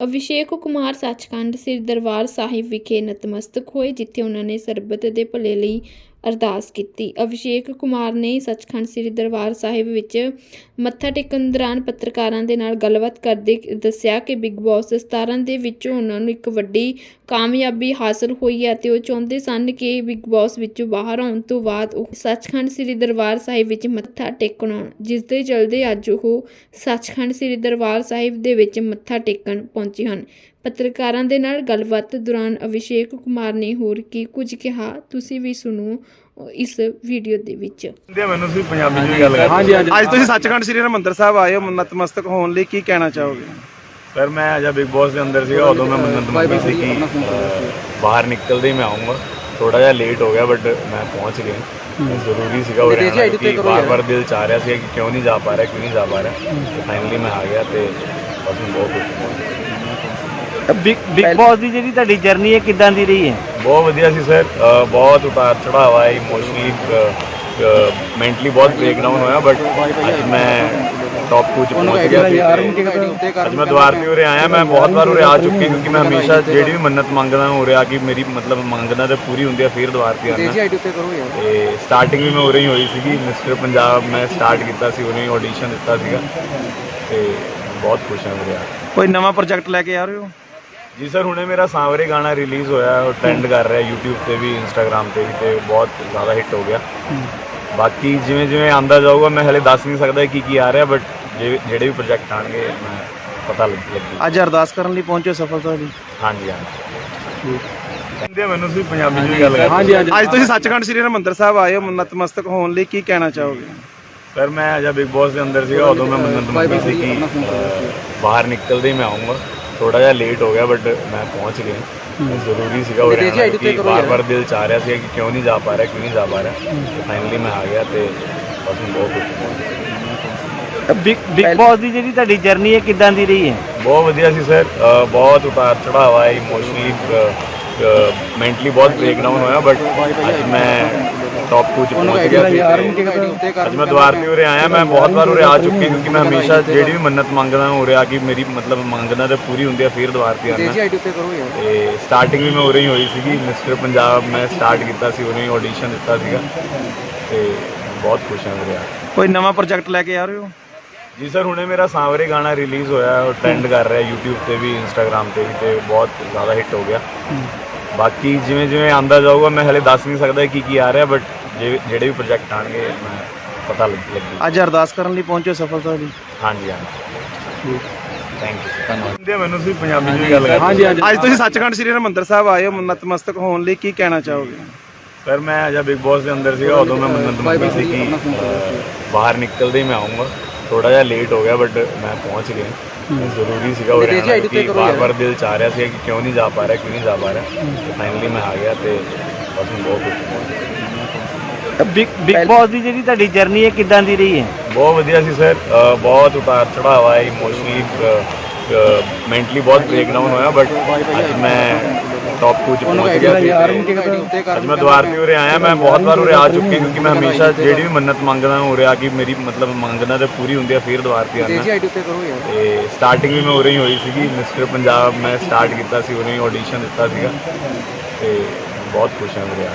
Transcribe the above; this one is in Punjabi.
ਅਭਿਸ਼ੇਕ ਕੁਮਾਰ ਸੱਚਖੰਡ ਸ੍ਰੀ ਦਰਬਾਰ ਸਾਹਿਬ ਵਿਖੇ ਨਤਮਸਤਕ ਹੋਏ, ਜਿੱਥੇ ਉਹਨਾਂ ਨੇ ਸਰਬਤ ਦੇ ਭਲੇ ਲਈ ਅਰਦਾਸ ਕੀਤੀ। ਅਭਿਸ਼ੇਕ ਕੁਮਾਰ ਨੇ ਸੱਚਖੰਡ ਸ੍ਰੀ ਦਰਬਾਰ ਸਾਹਿਬ ਵਿੱਚ ਮੱਥਾ ਟੇਕਣ ਦੌਰਾਨ ਪੱਤਰਕਾਰਾਂ ਦੇ ਨਾਲ ਗੱਲਬਾਤ ਕਰਦੇ ਦੱਸਿਆ ਕਿ ਬਿਗ ਬੌਸ 17 ਦੇ ਵਿੱਚੋਂ ਉਹਨਾਂ ਨੂੰ ਇੱਕ ਵੱਡੀ ਕਾਮਯਾਬੀ ਹਾਸਲ ਹੋਈ ਹੈ ਤੇ ਉਹ ਚਾਹੁੰਦੇ ਸਨ ਕਿ ਬਿਗ ਬੌਸ ਵਿੱਚੋਂ ਬਾਹਰ ਆਉਣ ਤੋਂ ਬਾਅਦ ਉਹ ਸੱਚਖੰਡ ਸ੍ਰੀ ਦਰਬਾਰ ਸਾਹਿਬ ਵਿੱਚ ਮੱਥਾ ਟੇਕਣ ਆਉਣ। ਜਿਸ ਦੇ ਚਲਦੇ ਅੱਜ ਉਹ ਸੱਚਖੰਡ ਸ੍ਰੀ ਦਰਬਾਰ ਸਾਹਿਬ ਦੇ ਵਿੱਚ ਮੱਥਾ ਟੇਕਣ ਪਹੁੰਚੇ ਹਨ। ਪੱਤਰਕਾਰਾਂ ਦੇ ਨਾਲ ਗੱਲਬਾਤ ਦੌਰਾਨ ਅਭਿਸ਼ੇਕ ਕੁਮਾਰ ਨੇ ਹੋਰ ਕੀ ਕੁਝ ਕਿਹਾ ਤੁਸੀਂ ਵੀ ਸੁਣੋ ਇਸ ਵੀਡੀਓ ਦੇ ਵਿੱਚ। ਦੇ ਮੈਨੂੰ ਸੀ ਪੰਜਾਬੀ ਚ ਵੀ ਗੱਲ ਕਰ ਹਾਂਜੀ ਹਾਂਜੀ। ਅੱਜ ਤੁਸੀਂ ਸੱਚਖੰਡ ਸ੍ਰੀ ਹਰਿਮੰਦਰ ਸਾਹਿਬ ਆਏ ਹੋ ਨਤਮਸਤਕ ਹੋਣ ਲਈ ਕੀ ਕਹਿਣਾ ਚਾਹੋਗੇ? ਸਰ ਮੈਂ ਅਜਾ ਬਿਗ ਬੌਸ ਦੇ ਅੰਦਰ ਸੀਗਾ ਉਦੋਂ ਮੈਂ ਮੰਨਤ ਮੰਗੀ ਸੀ ਕਿ ਬਾਹਰ ਨਿਕਲਦੇ ਹੀ ਮੈਂ ਆਉਂਗਾ ਥੋੜਾ ਜਿਹਾ ਲੇਟ ਹੋ ਗਿਆ ਬਟ ਮੈਂ ਪਹੁੰਚ ਗਿਆ। ਜ਼ਰੂਰੀ ਸੀਗਾ ਉਹ ਰਹਿਣਾ ਕਿ ਬਾਰ-ਬਾਰ ਦਿਲ ਚਾਹ ਰਿਹਾ ਸੀ ਕਿ ਕਿਉਂ ਨਹੀਂ ਜਾ ਪਾ ਰਿਹਾ ਕਿਉਂ ਨਹੀਂ ਜਾ ਪਾ ਰਿਹਾ। ਫਾਈਨਲੀ ਮੈਂ ਆ ਗਿਆ ਤੇ ਬਸ ਬਹੁਤ ਖੁਸ਼ ਹਾਂ ਬਿਗ ਬਿਗ ਬੌਸ ਦੀ ਜਿਹੜੀ ਤੁਹਾਡੀ ਜਰਨੀ ਹੈ ਕਿੱਦਾਂ ਦੀ ਰਹੀ ਹੈ? ਬਹੁਤ ਵਧੀਆ ਸੀ ਸਰ। ਬਹੁਤ ਉਤਾਰ ਚੜਾਅ ਆਇਆ ਇਮੋਸ਼ਨਲੀ ਮੈਂਟਲੀ ਬਹੁਤ ਬ੍ਰੇਕਡਾਊਨ ਹੋਇਆ ਬਟ ਅੱਜ ਮੈਂ ਟੌਪ 2 ਚ ਪਹੁੰਚ ਗਿਆ ਸੀ। ਅੱਜ ਮੈਂ ਦੁਆਰ ਤੇ ਉਰੇ ਆਇਆ ਮੈਂ ਬਹੁਤ ਵਾਰ ਉਰੇ ਆ ਚੁੱਕੀ ਕਿਉਂਕਿ ਮੈਂ ਹਮੇਸ਼ਾ ਜਿਹੜੀ ਵੀ ਮੰਨਤ ਮੰਗਦਾ ਹਾਂ ਉਰੇ ਆ ਕਿ ਮੇਰੀ ਮਤਲਬ ਮੰਗਣਾ ਤੇ ਪੂਰੀ ਹੁੰਦੀ ਹੈ ਫਿਰ ਦੁਆਰ ਤੇ ਆਉਣਾ ਤੇ ਸਟਾਰਟਿੰਗ ਵੀ ਮੈਂ ਉਰੇ ਹੀ ਹੋਈ ਸੀਗੀ ਮਿਸਟਰ ਪੰਜਾਬ ਮੈਂ ਸਟਾਰਟ ਕੀਤਾ ਸੀ ਉਰੇ ਹੀ ਆਡੀਸ਼ਨ ਦਿੱਤਾ ਸੀਗਾ। ਤੇ ਬਹੁਤ ਖੁਸ਼ ਹਾਂ ਉਰੇ ਆ। ਕੋਈ ਨਵਾਂ ਪ੍ਰੋਜੈਕਟ ਲੈ ਕੇ ਆ ਰਹੇ ਹੋ? ਜੀ ਸਰ ਹੁਣੇ ਮੇਰਾ ਸਾਂਵਰੇ ਗਾਣਾ ਰਿਲੀਜ਼ ਹੋਇਆ ਉਹ ਟ੍ਰੈਂਡ ਕਰ ਰਿਹਾ YouTube ਤੇ ਵੀ Instagram ਤੇ ਵੀ ਤੇ ਬਹੁਤ ਜ਼ਿਆਦਾ ਹਿੱਟ ਹੋ ਗਿਆ। ਬਾਕੀ ਜਿਵੇਂ ਜਿਵੇਂ ਆਂਦਾ ਜਾਊਗਾ ਮੈਂ ਹਲੇ ਦੱਸ ਨਹੀਂ ਸਕਦਾ ਕੀ ਕੀ ਆ ਰਿਹਾ ਬਟ ਜਿਹੜੇ ਵੀ ਪ੍ਰੋਜੈਕਟ ਆਣਗੇ ਮੈਂ ਪਤਾ ਲੱਗ ਅੱਜ ਅਰਦਾਸ ਕਰਨ ਲਈ ਪਹੁੰਚੇ ਸਫਲਤਾ ਦੀ ਹਾਂਜੀ ਹਾਂਜੀ। ਕਹਿੰਦੇ ਮੈਨੂੰ ਸੀ ਪੰਜਾਬੀ ਚ ਵੀ ਗੱਲ ਕਰ ਹਾਂਜੀ ਅੱਜ ਤੁਸੀਂ ਸੱਚਖੰਡ ਸ੍ਰੀ ਹਰਿਮੰਦਰ ਸਾਹਿਬ ਆਏ ਹੋ ਨਤਮਸਤਕ ਹੋਣ ਲਈ ਕੀ ਕਹਿਣਾ ਚਾਹੋਗੇ? ਸਰ ਮੈਂ ਅਜਾ ਬਿਗ ਬੌਸ ਦੇ ਅੰਦਰ ਸੀਗਾ ਉਦੋਂ ਮੈਂ ਮੰਨਤ ਮੰਗੀ ਸੀ ਕਿ ਬਾਹਰ ਨਿਕਲਦੇ ਮੈਂ ਆਉਂਗਾ ਥੋੜਾ ਜਿਹਾ ਲੇਟ ਹੋ ਗਿਆ ਬਟ ਮੈਂ ਪਹੁੰਚ ਗਿਆ। ਜ਼ਰੂਰੀ ਸੀਗਾ ਉਹ ਰਹਿਣਾ ਕਿ ਬਾਰ-ਬਾਰ ਦਿਲ ਚਾਹ ਰਿਹਾ ਸੀ ਕਿ ਕਿਉਂ ਨਹੀਂ ਜਾ ਪਾ ਰਿਹਾ ਕਿਉਂ ਨਹੀਂ ਜਾ ਪਾ ਰਿਹਾ। ਫਾਈਨਲੀ ਮੈਂ ਆ ਗਿਆ ਤੇ ਬਸ ਬਹੁਤ ਖੁਸ਼ ਹਾਂ ਬਿਗ ਬਿਗ ਬੌਸ ਦੀ ਜਿਹੜੀ ਤੁਹਾਡੀ ਜਰਨੀ ਹੈ ਕਿੱਦਾਂ ਦੀ ਰਹੀ ਹੈ? ਬਹੁਤ ਵਧੀਆ ਸੀ ਸਰ। ਬਹੁਤ ਉਤਾਰ ਚੜਾਅ ਆਇਆ ਇਮੋਸ਼ਨਲੀ ਮੈਂਟਲੀ ਬਹੁਤ ਬ੍ਰੇਕਡਾਊਨ ਹੋਇਆ ਬਟ ਅੱਜ ਮੈਂ ਟੌਪ 2 ਚ ਪਹੁੰਚ ਗਿਆ ਸੀ। ਅੱਜ ਮੈਂ ਦੁਆਰ ਤੇ ਉਰੇ ਆਇਆ ਮੈਂ ਬਹੁਤ ਵਾਰ ਉਰੇ ਆ ਚੁੱਕੀ ਕਿਉਂਕਿ ਮੈਂ ਹਮੇਸ਼ਾ ਜਿਹੜੀ ਵੀ ਮੰਨਤ ਮੰਗਦਾ ਹਾਂ ਉਰੇ ਆ ਕਿ ਮੇਰੀ ਮਤਲਬ ਮੰਗਣਾ ਤੇ ਪੂਰੀ ਹੁੰਦੀ ਹੈ ਫਿਰ ਦੁਆਰ ਤੇ ਆਉਣਾ। ਤੇ ਸਟਾਰਟਿੰਗ ਵੀ ਮੈਂ ਉਰੇ ਹੀ ਹੋਈ ਸੀਗੀ ਮਿਸਟਰ ਪੰਜਾਬ ਮੈਂ ਸਟਾਰਟ ਕੀਤਾ ਸੀ ਉਰੇ ਹੀ ਆਡੀਸ਼ਨ ਦਿੱਤਾ ਸੀਗਾ। ਤੇ ਬਹੁਤ ਖੁਸ਼ ਹਾਂ ਉਰੇ ਆ। ਕੋਈ ਨਵਾਂ ਪ੍ਰੋਜੈਕਟ ਲੈ ਕੇ ਆ ਰਹੇ ਹੋ? ਜੀ ਸਰ ਹੁਣੇ ਮੇਰਾ ਸਾਂਵਰੇ ਗਾਣਾ ਰਿਲੀਜ਼ ਹੋਇਆ ਹੈ, ਉਹ ਟ੍ਰੈਂਡ ਕਰ ਰਿਹਾ YouTube ਤੇ ਵੀ Instagram ਤੇ ਵੀ ਤੇ ਬਹੁਤ ਜ਼ਿਆਦਾ ਹਿੱਟ ਹੋ ਗਿਆ। ਬਾਕੀ ਜਿਵੇਂ ਜਿਵੇਂ ਆਂਦਾ ਜਾਊਗਾ ਮੈਂ ਹਲੇ ਦੱਸ ਨਹੀਂ ਸਕਦਾ ਕੀ ਕੀ ਆ ਰਿਹਾ ਬਟ ਜਿਹੜੇ ਵੀ ਪ੍ਰੋਜੈਕਟ ਆਣਗੇ ਮੈਂ ਪਤਾ ਲੱਗ ਲੱਗੀ। ਅੱਜ ਅਰਦਾਸ ਕਰਨ ਲਈ ਪਹੁੰਚੇ ਸਫਲਤਾ ਦੀ ਹਾਂਜੀ ਹਾਂਜੀ। ਥੈਂਕ ਯੂ ਧੰਨਵਾਦ। ਮੈਨੂੰ ਸੀ ਪੰਜਾਬੀ ਵੀ ਗੱਲ ਕਰ ਹਾਂਜੀ ਅੱਜ ਤੁਸੀਂ ਸੱਚਖੰਡ ਸ੍ਰੀ ਹਰਿਮੰਦਰ ਸਾਹਿਬ ਆਏ ਹੋ ਨਤਮਸਤਕ ਹੋਣ ਲਈ ਕੀ ਕਹਿਣਾ ਚਾਹੋਗੇ? ਸਰ ਮੈਂ ਅਜਾ ਬਿਗ ਬੌਸ ਦੇ ਅੰਦਰ ਸੀਗਾ ਉਦੋਂ ਮੈਂ ਮੰਨਤ ਮੰਗੀ ਸੀ ਕਿ ਬਾਹਰ ਨਿਕਲਦੇ ਹੀ ਮੈਂ ਆਉਂਗਾ ਥੋੜਾ ਜਿਹਾ ਲੇਟ ਹੋ ਗਿਆ ਬਟ ਮੈਂ ਪਹੁੰਚ ਗਿਆ। ਜ਼ਰੂਰੀ ਸੀਗਾ ਉਹ ਰਹਿਣਾ ਕਿ ਬਾਰ-ਬਾਰ ਦਿਲ ਚਾਹ ਰਿਹਾ ਸੀ ਕਿ ਕਿਉਂ ਨਹੀਂ ਜਾ ਪਾ ਰਿਹਾ ਕਿਉਂ ਨਹੀਂ ਜਾ ਪਾ ਰਿਹਾ। ਫਾਈਨਲੀ ਮੈਂ ਆ ਗਿਆ ਤੇ ਬਸ ਬਹੁਤ ਬਿਗ ਬਿਗ ਬੌਸ ਦੀ ਜਿਹੜੀ ਤੁਹਾਡੀ ਜਰਨੀ ਹੈ ਕਿੱਦਾਂ ਦੀ ਰਹੀ ਹੈ? ਬਹੁਤ ਵਧੀਆ ਸੀ ਸਰ। ਬਹੁਤ ਉਤਾਰ ਚੜਾਅ ਆਇਆ ਇਮੋਸ਼ਨਲੀ ਮੈਂਟਲੀ ਬਹੁਤ ਬ੍ਰੇਕਡਾਊਨ ਹੋਇਆ ਬਟ ਅੱਜ ਮੈਂ ਟੌਪ 2 ਚ ਪਹੁੰਚ ਗਿਆ ਸੀ। ਅੱਜ ਮੈਂ ਦੁਆਰ ਤੇ ਉਰੇ ਆਇਆ ਮੈਂ ਬਹੁਤ ਵਾਰ ਉਰੇ ਆ ਚੁੱਕੀ ਕਿਉਂਕਿ ਮੈਂ ਹਮੇਸ਼ਾ ਜਿਹੜੀ ਵੀ ਮੰਨਤ ਮੰਗਦਾ ਹਾਂ ਉਰੇ ਆ ਕਿ ਮੇਰੀ ਮਤਲਬ ਮੰਗਣਾ ਤੇ ਪੂਰੀ ਹੁੰਦੀ ਹੈ ਫਿਰ ਦੁਆਰ ਤੇ ਆਉਣਾ ਤੇ ਸਟਾਰਟਿੰਗ ਵੀ ਮੈਂ ਉਰੇ ਹੀ ਹੋਈ ਸੀਗੀ ਮਿਸਟਰ ਪੰਜਾਬ ਮੈਂ ਸਟਾਰਟ ਕੀਤਾ ਸੀ ਉਰੇ ਹੀ ਆਡੀਸ਼ਨ ਦਿੱਤਾ ਸੀਗਾ। ਤੇ ਬਹੁਤ ਖੁਸ਼ ਹਾਂ ਉਰੇ ਆ।